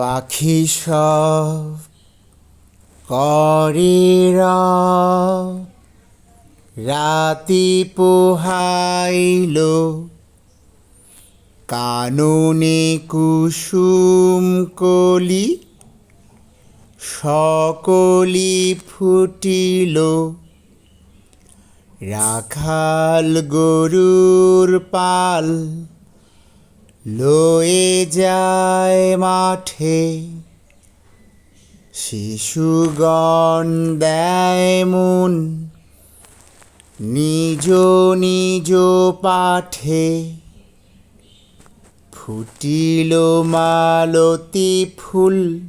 পাখি সব করে রাতি পোহাইল কাননে কুসুম কলি সকলি ফুটিল। রাখাল গরুর পাল লয়ে যায় মাঠে। শিশুগণ দেয় মন নিজ নিজ পাঠে। ফুটিল মালতী ফুল,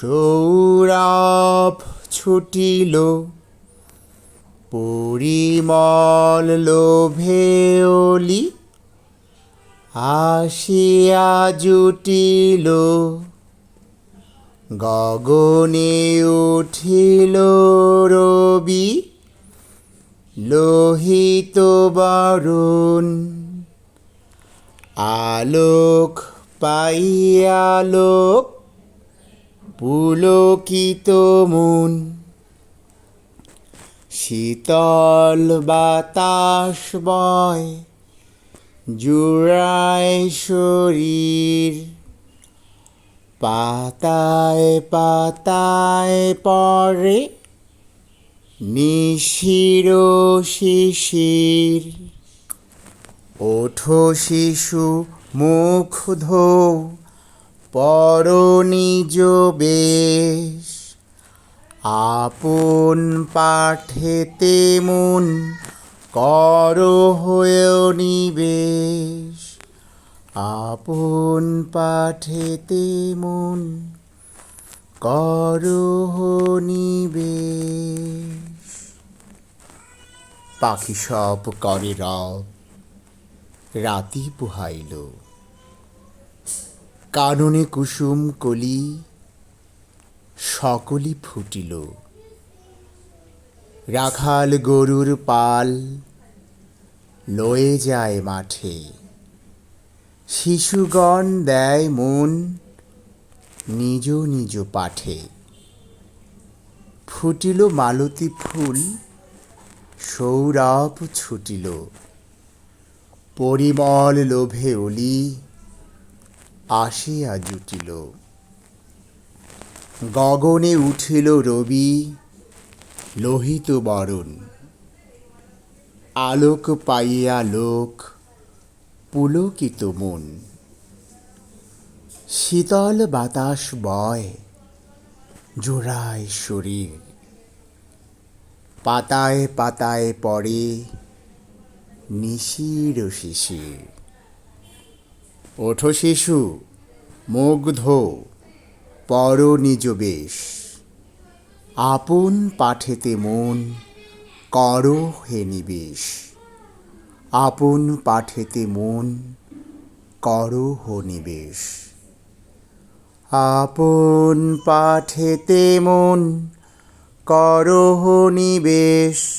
সৌরভ ছুটিল। পরিমল লোভে অলি আসিয়া জুটিল গগনে উঠিল রবি লোহিত বরুণ আলোক পাইয়ালোক পুলকিত মন। শীতল বাতাস বয় জুড়ায় শরীর, পাতায় পাতায় পরে নিশির শিশির। ওঠো শিশু মুখ ধো পর বেশ। আপন পাঠেতে মন কর হয়েও নিবেশ, আপন পাঠেতে মন কর নিবেশ। পাখি সব করে রব, রাতি পোহাইল। কাননে কুসুম কলি, সকলি ফুটিল। রাখাল গরুর পাল লয়ে যায় মাঠে। শিশুগণ দেয় মন নিজ নিজ পাঠে। ফুটিল মালতী ফুল, সৌরভ ছুটিল। পরিমল লোভে অলি আসিয়া জুটিল। গগনে উঠিল রবি লোহিত বরণ। আলোক পাইয়া লোক, পুলকিত মন। শীতল বাতাস বয়, জোড়ায় শরীর। পাতায় পাতায় পড়ে নিশির শিশির। ওঠো শিশু, মুগ্ধ পর নিজ বেশ। আপন পাঠেতে মন, কর হে নিবেশ। আপন পাঠেতে মন, কর হো নিবেশ। আপন পাঠেতে মন, কর নিবেশ।